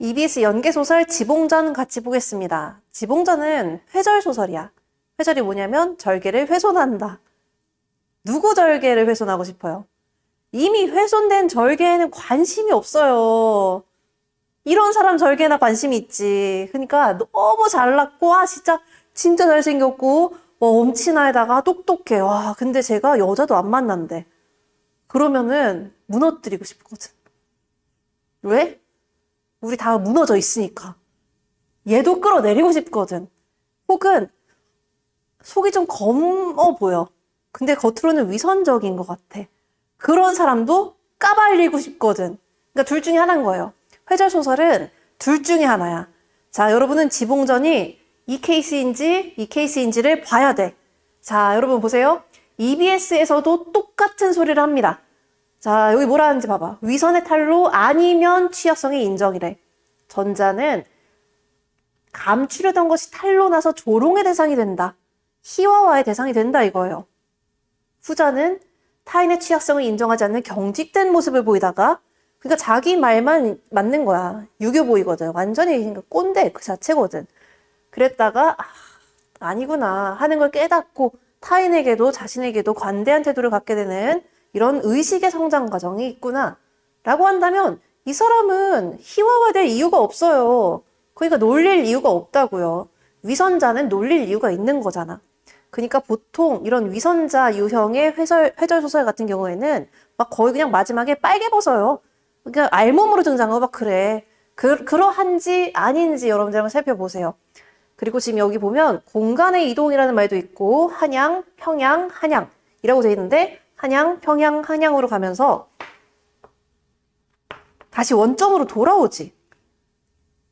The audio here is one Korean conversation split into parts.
EBS 연계소설 지봉전 같이 보겠습니다. 지봉전은 회절소설이야. 회절이 뭐냐면 절개를 훼손한다. 누구 절개를 훼손하고 싶어요? 이미 훼손된 절개에는 관심이 없어요. 이런 사람 절개나 관심이 있지. 그러니까 너무 잘났고, 아, 진짜, 진짜 잘생겼고, 뭐, 엄친아에다가 똑똑해. 와, 근데 제가 여자도 안 만난대. 그러면은 무너뜨리고 싶거든. 왜? 우리 다 무너져 있으니까. 얘도 끌어내리고 싶거든. 혹은 속이 좀 검어 보여. 근데 겉으로는 위선적인 것 같아. 그런 사람도 까발리고 싶거든. 그러니까 둘 중에 하나인 거예요. 회절 소설은 둘 중에 하나야. 자, 여러분은 지봉전이 이 케이스인지 이 케이스인지를 봐야 돼. 자, 여러분 보세요. EBS에서도 똑같은 소리를 합니다. 자, 여기 뭐라 하는지 봐봐. 위선의 탈로 아니면 취약성이 인정이래. 전자는 감추려던 것이 탈로 나서 조롱의 대상이 된다. 희화화의 대상이 된다 이거예요. 후자는 타인의 취약성을 인정하지 않는 경직된 모습을 보이다가 그러니까 자기 말만 맞는 거야. 유교 보이거든. 완전히 그러니까 꼰대 그 자체거든. 그랬다가 아, 아니구나 하는 걸 깨닫고 타인에게도 자신에게도 관대한 태도를 갖게 되는 이런 의식의 성장 과정이 있구나. 라고 한다면 이 사람은 희화화될 이유가 없어요. 그러니까 놀릴 이유가 없다고요. 위선자는 놀릴 이유가 있는 거잖아. 그러니까 보통 이런 위선자 유형의 회절, 회절 소설 같은 경우에는 막 거의 그냥 마지막에 빨개 벗어요. 그러니까 알몸으로 등장하고 막 그래. 그, 그러한지 아닌지 여러분들 한번 살펴보세요. 그리고 지금 여기 보면 공간의 이동이라는 말도 있고 한양, 평양, 한양 이라고 되어 있는데 한양, 평양, 한양으로 가면서 다시 원점으로 돌아오지.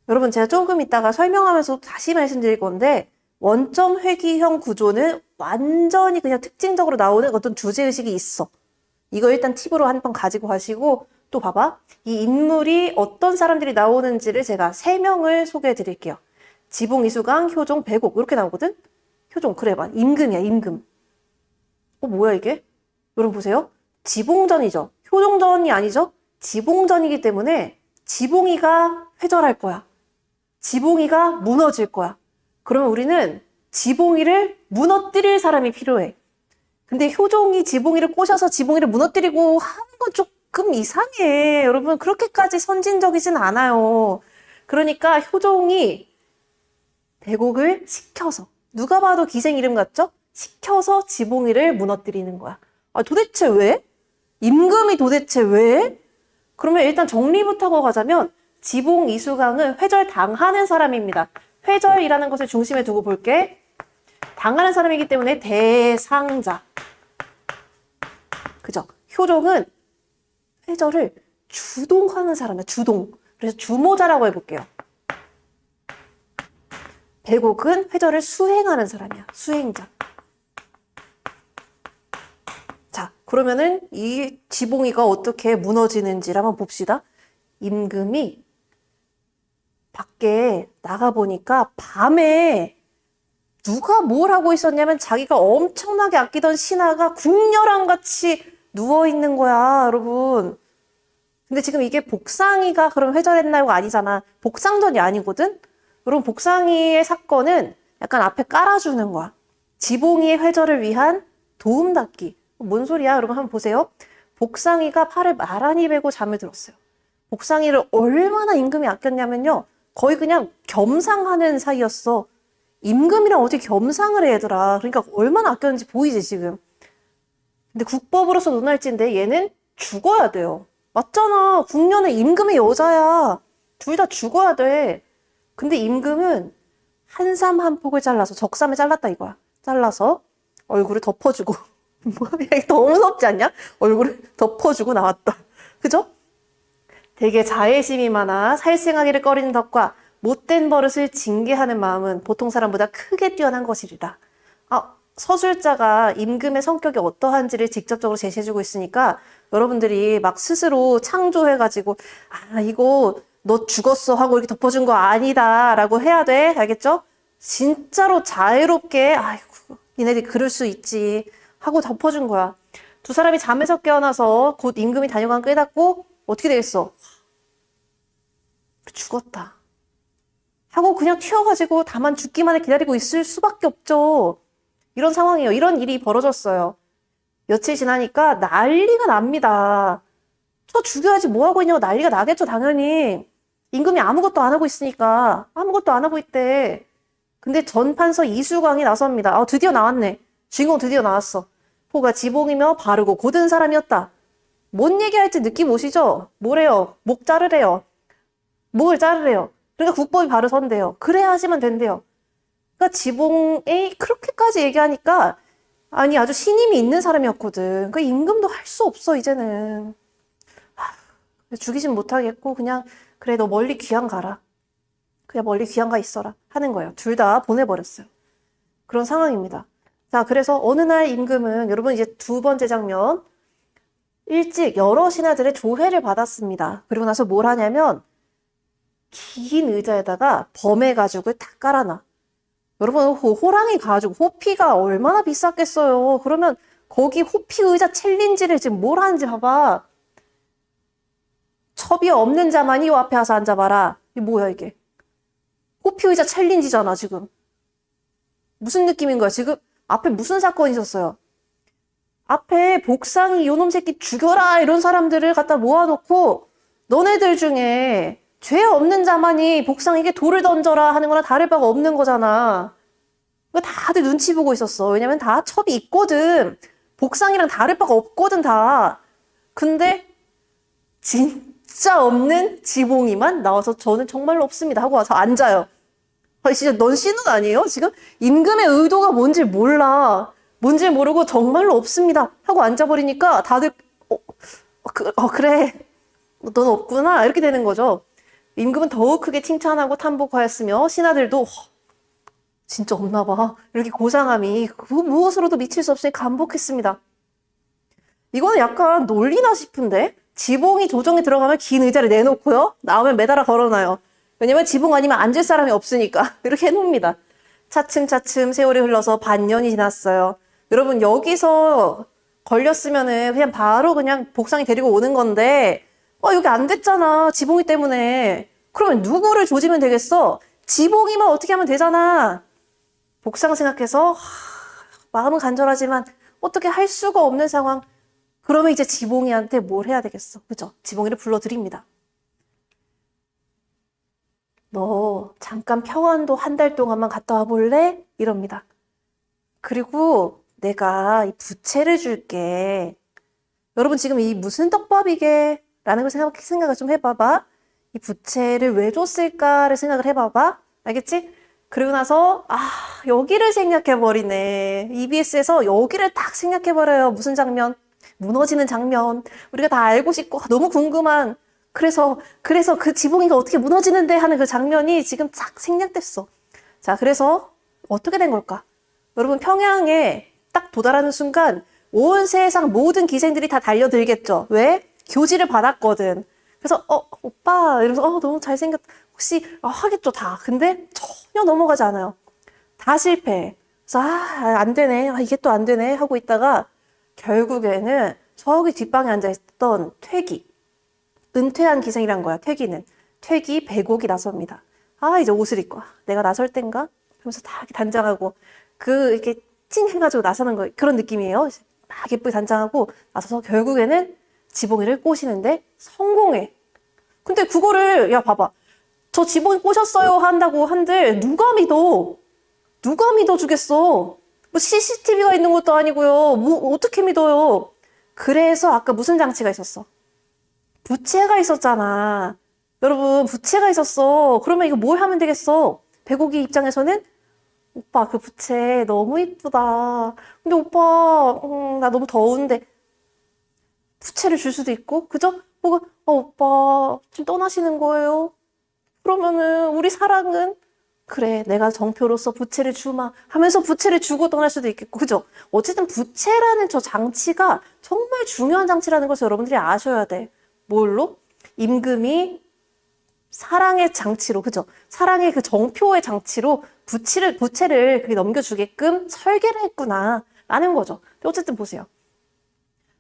여러분 제가 조금 이따가 설명하면서 다시 말씀드릴 건데 원점 회귀형 구조는 완전히 그냥 특징적으로 나오는 어떤 주제의식이 있어. 이거 일단 팁으로 한 번 가지고 가시고 또 봐봐. 이 인물이 어떤 사람들이 나오는지를 제가 세 명을 소개해 드릴게요. 지봉, 이수강, 효종, 배곡 이렇게 나오거든? 효종 그래 봐. 임금이야 임금. 어 뭐야 이게? 여러분 보세요. 지봉전이죠. 효종전이 아니죠. 지봉전이기 때문에 지봉이가 회절할 거야. 지봉이가 무너질 거야. 그러면 우리는 지봉이를 무너뜨릴 사람이 필요해. 근데 효종이 지봉이를 꼬셔서 지봉이를 무너뜨리고 하는 건 조금 이상해. 여러분, 그렇게까지 선진적이진 않아요. 그러니까 효종이 대곡을 시켜서, 누가 봐도 기생 이름 같죠? 시켜서 지봉이를 무너뜨리는 거야. 아, 도대체 왜? 임금이 도대체 왜? 그러면 일단 정리부터 하고 가자면, 지봉 이수강은 회절 당하는 사람입니다. 회절이라는 것을 중심에 두고 볼게. 당하는 사람이기 때문에 대상자. 그죠? 효종은 회절을 주동하는 사람이야, 주동. 그래서 주모자라고 해볼게요. 배곡은 회절을 수행하는 사람이야, 수행자. 자, 그러면은 이 지봉이가 어떻게 무너지는지를 한번 봅시다. 임금이 밖에 나가 보니까 밤에 누가 뭘 하고 있었냐면 자기가 엄청나게 아끼던 신하가 궁녀랑 같이 누워 있는 거야, 여러분. 근데 지금 이게 복상이가 그럼 회절했나요가 아니잖아. 복상전이 아니거든? 여러분, 복상이의 사건은 약간 앞에 깔아주는 거야. 지봉이의 회절을 위한 도움닫기. 뭔 소리야? 여러분 한번 보세요. 복상이가 팔을 나란히 베고 잠을 들었어요. 복상이를 얼마나 임금이 아꼈냐면요. 거의 그냥 겸상하는 사이였어. 임금이랑 어떻게 겸상을 해, 얘들아. 그러니까 얼마나 아꼈는지 보이지, 지금. 근데 국법으로서 논할진데 얘는 죽어야 돼요. 맞잖아. 국년에 임금의 여자야. 둘 다 죽어야 돼. 근데 임금은 한삼 한 폭을 잘라서 적삼을 잘랐다 이거야. 잘라서 얼굴을 덮어주고. 뭐야, 너무 무섭지 않냐? 얼굴을 덮어주고 나왔다. 그죠? 되게 자애심이 많아 살생하기를 꺼리는 덕과 못된 버릇을 징계하는 마음은 보통 사람보다 크게 뛰어난 것이리라. 아, 서술자가 임금의 성격이 어떠한지를 직접적으로 제시해주고 있으니까 여러분들이 막 스스로 창조해가지고 아 이거 너 죽었어 하고 이렇게 덮어준 거 아니다 라고 해야 돼 알겠죠? 진짜로 자애롭게 아이고 니네들이 그럴 수 있지 하고 덮어준 거야. 두 사람이 잠에서 깨어나서 곧 임금이 다녀간 깨닫고 어떻게 되겠어? 죽었다. 하고 그냥 튀어가지고 다만 죽기만을 기다리고 있을 수밖에 없죠. 이런 상황이에요. 이런 일이 벌어졌어요. 며칠 지나니까 난리가 납니다. 저 죽여야지 뭐 하고 있냐고 난리가 나겠죠, 당연히. 임금이 아무것도 안 하고 있으니까 아무것도 안 하고 있대. 근데 전판서 이수광이 나섭니다. 아, 드디어 나왔네. 주인공 드디어 나왔어. 포가 지봉이며 바르고 고든 사람이었다. 뭔 얘기할지 느낌 오시죠? 뭐래요? 목 자르래요. 목을 자르래요. 그러니까 국법이 바로 선대요. 그래야 하시면 된대요. 그러니까 지봉이 그렇게까지 얘기하니까 아니 아주 신임이 있는 사람이었거든. 그 임금도 할 수 없어 이제는. 하, 죽이진 못하겠고 그냥 그래 너 멀리 귀양 가라. 그냥 멀리 귀양 가 있어라 하는 거예요. 둘 다 보내버렸어요. 그런 상황입니다. 자 그래서 어느 날 임금은 여러분 이제 두 번째 장면 일찍 여러 신하들의 조회를 받았습니다. 그리고 나서 뭘 하냐면 긴 의자에다가 범의 가죽을 탁 깔아놔. 여러분, 호- 호랑이 가죽, 호피가 얼마나 비쌌겠어요. 그러면 거기 호피 의자 챌린지를 지금 뭘 하는지 봐봐. 첩이 없는 자만이 요 앞에 와서 앉아봐라. 이게 뭐야, 이게. 호피 의자 챌린지잖아, 지금. 무슨 느낌인 거야? 지금 앞에 무슨 사건이 있었어요? 앞에 복상이 요놈 새끼 죽여라 이런 사람들을 갖다 모아놓고 너네들 중에 죄 없는 자만이 복상에게 돌을 던져라 하는 거나 다를 바가 없는 거잖아. 다들 눈치 보고 있었어. 왜냐면 다 첩이 있거든. 복상이랑 다를 바가 없거든, 다. 근데 진짜 없는 지봉이만 나와서 저는 정말로 없습니다 하고 와서 앉아요. 아니, 진짜 넌 신혼 아니에요? 지금 임금의 의도가 뭔지 몰라. 뭔지 모르고 정말로 없습니다 하고 앉아버리니까 다들 어, 어, 그, 어 그래. 넌 없구나. 이렇게 되는 거죠. 임금은 더욱 크게 칭찬하고 탐복하였으며 신하들도 "허, 진짜 없나 봐. 이렇게 고상함이 그 무엇으로도 미칠 수 없이 감복했습니다. 이거는 약간 논리나 싶은데 지봉이 조정에 들어가면 긴 의자를 내놓고요. 나오면 매달아 걸어놔요. 왜냐면 지봉 아니면 앉을 사람이 없으니까. 이렇게 해놓습니다. 차츰차츰 세월이 흘러서 반년이 지났어요. 여러분 여기서 걸렸으면은 그냥 바로 그냥 복상이 데리고 오는 건데 어 여기 안 됐잖아 지봉이 때문에. 그러면 누구를 조지면 되겠어? 지봉이만 어떻게 하면 되잖아. 복상 생각해서 하, 마음은 간절하지만 어떻게 할 수가 없는 상황. 그러면 이제 지봉이한테 뭘 해야 되겠어? 그죠? 지봉이를 불러드립니다 너 잠깐 평안도 한 달 동안만 갔다 와 볼래? 이럽니다. 그리고 내가 이 부채를 줄게. 여러분 지금 이 무슨 떡밥이게? 라는 걸 생각, 생각을 좀 해봐봐. 이 부채를 왜 줬을까를 생각을 해봐봐. 알겠지? 그리고 나서, 아, 여기를 생각해버리네. EBS에서 여기를 딱 생각해버려요. 무슨 장면? 무너지는 장면. 우리가 다 알고 싶고, 너무 궁금한. 그래서, 그래서 그 지붕이가 어떻게 무너지는데 하는 그 장면이 지금 쫙 생략됐어. 자, 그래서 어떻게 된 걸까? 여러분, 평양에 딱 도달하는 순간 온 세상 모든 기생들이 다 달려들겠죠. 왜? 교지를 받았거든. 그래서, 어, 오빠, 이러면서, 어, 너무 잘생겼다. 혹시, 어, 하겠죠, 다. 근데 전혀 넘어가지 않아요. 다 실패. 그래서, 아, 안 되네. 아, 이게 또 안 되네. 하고 있다가 결국에는 저기 뒷방에 앉아 있던 퇴기. 은퇴한 기생이란 거야, 퇴기는. 퇴기 배곡이 나섭니다. 아, 이제 옷을 입고, 아, 내가 나설 땐가? 하면서 다 단장하고, 그, 이렇게 찡 해가지고 나서는 거, 그런 느낌이에요. 막 예쁘게 단장하고 나서서 결국에는 지붕이를 꼬시는데 성공해. 근데 그거를, 야, 봐봐. 저 지붕이 꼬셨어요. 한다고 한들, 누가 믿어? 누가 믿어주겠어? 뭐 CCTV가 있는 것도 아니고요. 뭐, 어떻게 믿어요? 그래서 아까 무슨 장치가 있었어? 부채가 있었잖아. 여러분, 부채가 있었어. 그러면 이거 뭘 하면 되겠어? 배고기 입장에서는 오빠, 그 부채 너무 이쁘다. 근데 오빠, 음, 나 너무 더운데 부채를 줄 수도 있고, 그죠? 혹은, 어, 오빠, 지금 떠나시는 거예요? 그러면은 우리 사랑은 그래, 내가 정표로서 부채를 주마 하면서 부채를 주고 떠날 수도 있겠고, 그죠? 어쨌든 부채라는 저 장치가 정말 중요한 장치라는 것을 여러분들이 아셔야 돼. 뭘로? 임금이 사랑의 장치로, 그죠? 사랑의 그 정표의 장치로 부채를, 부채를 그게 넘겨주게끔 설계를 했구나. 라는 거죠. 어쨌든 보세요.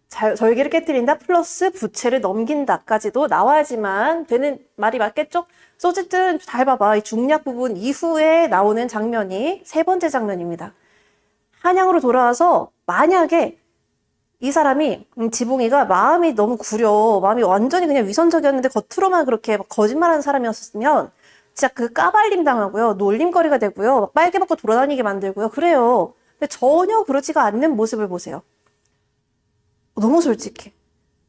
잘, 절개를 깨뜨린다 플러스 부채를 넘긴다까지도 나와야지만 되는 말이 맞겠죠? 그래서 어쨌든 잘 봐봐. 이 중략 부분 이후에 나오는 장면이 세 번째 장면입니다. 한양으로 돌아와서 만약에 이 사람이 음, 지붕이가 마음이 너무 구려 마음이 완전히 그냥 위선적이었는데 겉으로만 그렇게 막 거짓말하는 사람이었으면 진짜 그 까발림 당하고요. 놀림거리가 되고요. 막 빨개 벗고 돌아다니게 만들고요. 그래요. 근데 전혀 그렇지가 않는 모습을 보세요. 너무 솔직해.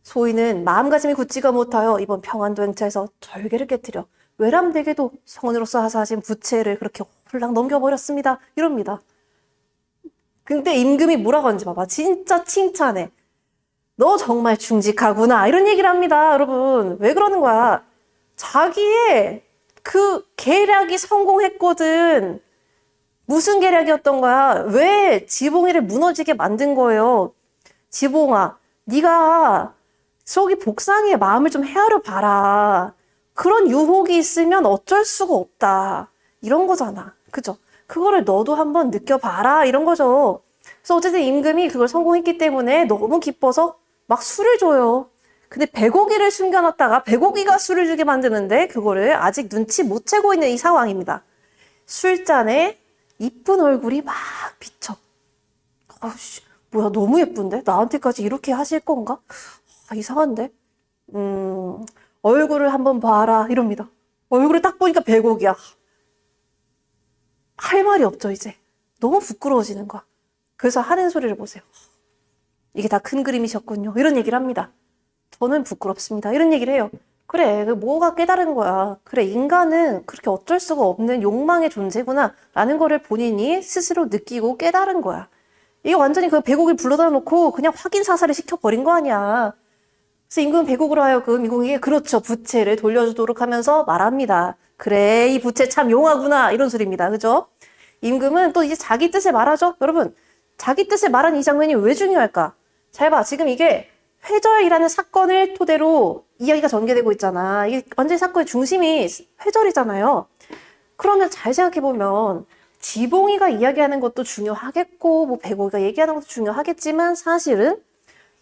소인은 마음가짐이 굳지가 못하여 이번 평안도 행차에서 절개를 깨뜨려 외람되게도 성은으로서 하사하신 부채를 그렇게 홀랑 넘겨버렸습니다. 이럽니다 근데 임금이 뭐라고 하는지 봐봐. 진짜 칭찬해. 너 정말 충직하구나. 이런 얘기를 합니다. 여러분. 왜 그러는 거야? 자기의 그 계략이 성공했거든. 무슨 계략이었던 거야? 왜 지봉이를 무너지게 만든 거예요? 지봉아, 네가 속이 복상의 마음을 좀 헤아려 봐라. 그런 유혹이 있으면 어쩔 수가 없다. 이런 거잖아. 그죠? 그거를 너도 한번 느껴봐라. 이런 거죠. 그래서 어쨌든 임금이 그걸 성공했기 때문에 너무 기뻐서 막 술을 줘요. 근데 배고기를 숨겨놨다가 배고기가 술을 주게 만드는데 그거를 아직 눈치 못 채고 있는 이 상황입니다. 술잔에 이쁜 얼굴이 막 비쳐. 아우씨, 뭐야, 너무 예쁜데? 나한테까지 이렇게 하실 건가? 아, 이상한데? 음, 얼굴을 한번 봐라. 이럽니다. 얼굴을 딱 보니까 배고기야. 할 말이 없죠, 이제. 너무 부끄러워지는 거야. 그래서 하는 소리를 보세요. 이게 다 큰 그림이셨군요. 이런 얘기를 합니다. 저는 부끄럽습니다. 이런 얘기를 해요. 그래, 그 뭐가 깨달은 거야. 그래, 인간은 그렇게 어쩔 수가 없는 욕망의 존재구나. 라는 거를 본인이 스스로 느끼고 깨달은 거야. 이게 완전히 그 배곡을 불러다 놓고 그냥 확인 사살을 시켜버린 거 아니야. 그래서 임금은 배곡으로 하여금 임금에게 그렇죠. 부채를 돌려주도록 하면서 말합니다. 그래, 이 부채 참 용하구나. 이런 소리입니다. 그죠? 임금은 또 이제 자기 뜻을 말하죠. 여러분, 자기 뜻을 말한 이 장면이 왜 중요할까? 잘 봐. 지금 이게 회절이라는 사건을 토대로 이야기가 전개되고 있잖아. 이게 완전히 사건의 중심이 회절이잖아요. 그러면 잘 생각해보면 지봉이가 이야기하는 것도 중요하겠고, 뭐 배고이가 얘기하는 것도 중요하겠지만 사실은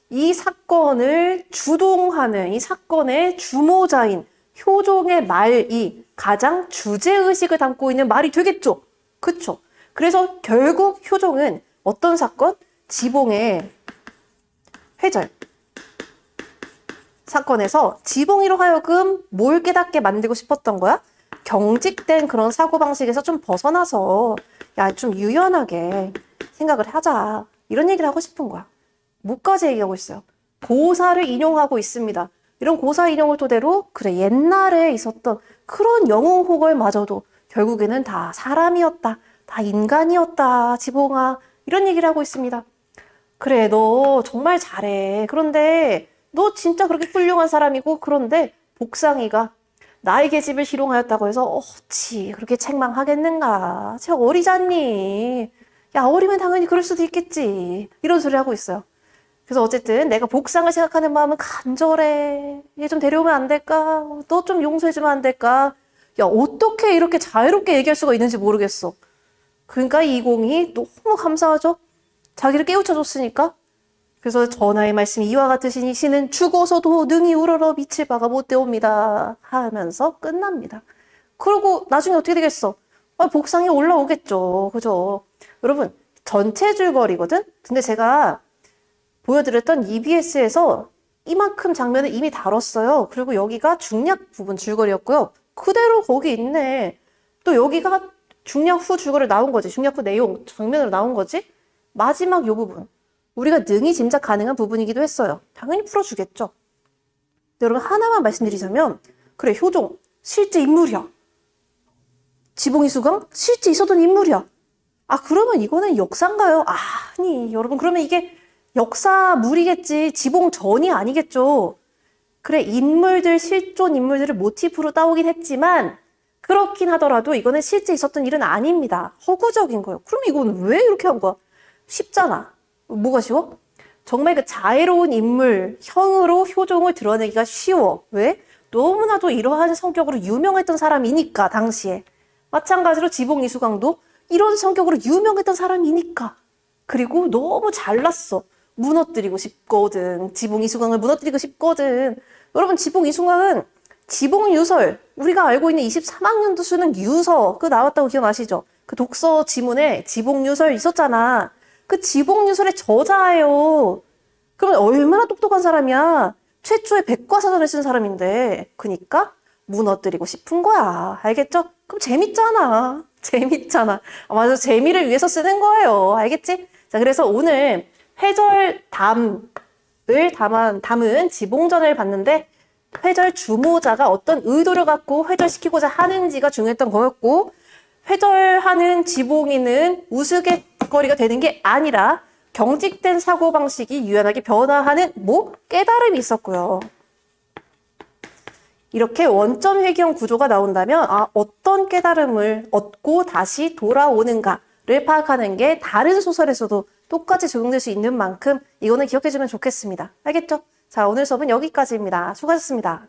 이 사건을 주동하는 이 사건의 주모자인 효종의 말이 가장 주제의식을 담고 있는 말이 되겠죠. 그쵸? 그래서 결국 효종은 어떤 사건? 지봉의 회절. 사건에서 지봉이로 하여금 뭘 깨닫게 만들고 싶었던 거야? 경직된 그런 사고방식에서 좀 벗어나서, 야, 좀 유연하게 생각을 하자. 이런 얘기를 하고 싶은 거야. 뭐까지 얘기하고 있어요? 고사를 인용하고 있습니다. 이런 고사 인용을 토대로, 그래, 옛날에 있었던 그런 영웅 호걸마저도 결국에는 다 사람이었다. 다 인간이었다. 지봉아. 이런 얘기를 하고 있습니다. 그래, 너 정말 잘해. 그런데 너 진짜 그렇게 훌륭한 사람이고, 그런데 복상이가 나의 계집을 희롱하였다고 해서 어찌 그렇게 책망하겠는가. 쟤 어리잖니. 야, 어리면 당연히 그럴 수도 있겠지. 이런 소리 하고 있어요. 그래서 어쨌든 내가 복상을 생각하는 마음은 간절해. 얘 좀 데려오면 안 될까? 너 좀 용서해주면 안 될까? 야, 어떻게 이렇게 자유롭게 얘기할 수가 있는지 모르겠어. 그러니까 이공이 너무 감사하죠? 자기를 깨우쳐줬으니까. 그래서 전하의 말씀이 이와 같으시니 신은 죽어서도 능히 우러러 미칠 바가 못 되옵니다. 하면서 끝납니다. 그리고 나중에 어떻게 되겠어? 아, 복상이 올라오겠죠. 그죠? 여러분, 전체 줄거리거든? 근데 제가 보여드렸던 EBS에서 이만큼 장면을 이미 다뤘어요. 그리고 여기가 중략 부분 줄거리였고요. 그대로 거기 있네. 또 여기가 중략 후 줄거리 나온 거지. 중략 후 내용 장면으로 나온 거지. 마지막 요 부분. 우리가 능히 짐작 가능한 부분이기도 했어요. 당연히 풀어주겠죠. 여러분 하나만 말씀드리자면 그래 효종 실제 인물이야. 지봉이 수강 실제 있었던 인물이야. 아 그러면 이거는 역사인가요? 아니 여러분 그러면 이게 역사물이겠지 지봉 전이 아니겠죠. 그래 인물들 실존 인물들을 모티프로 따오긴 했지만 그렇긴 하더라도 이거는 실제 있었던 일은 아닙니다. 허구적인 거예요. 그럼 이거는 왜 이렇게 한 거야? 쉽잖아. 뭐가 쉬워? 정말 그 자애로운 인물, 형으로 효종을 드러내기가 쉬워. 왜? 너무나도 이러한 성격으로 유명했던 사람이니까, 당시에. 마찬가지로 지봉 이수강도 이런 성격으로 유명했던 사람이니까. 그리고 너무 잘났어. 무너뜨리고 싶거든. 지붕 이수강을 무너뜨리고 싶거든. 여러분, 지붕 이수강은 지붕 유설. 우리가 알고 있는 23학년도 수능 유서. 그 나왔다고 기억나시죠? 그 독서 지문에 지붕 유설 있었잖아. 그 지붕 유설의 저자예요. 그러면 얼마나 똑똑한 사람이야? 최초의 백과사전을 쓴 사람인데. 그니까 무너뜨리고 싶은 거야. 알겠죠? 그럼 재밌잖아. 재밌잖아. 아, 맞아. 재미를 위해서 쓰는 거예요. 알겠지? 자, 그래서 오늘 회절 담을 담은, 담은 지봉전을 봤는데 회절 주모자가 어떤 의도를 갖고 회절시키고자 하는지가 중요했던 거였고 회절하는 지봉이는 우스갯거리가 되는 게 아니라 경직된 사고방식이 유연하게 변화하는 뭐 깨달음이 있었고요. 이렇게 원점 회귀형 구조가 나온다면 아, 어떤 깨달음을 얻고 다시 돌아오는가를 파악하는 게 다른 소설에서도 똑같이 적용될 수 있는 만큼 이거는 기억해 주면 좋겠습니다. 알겠죠? 자, 오늘 수업은 여기까지입니다. 수고하셨습니다.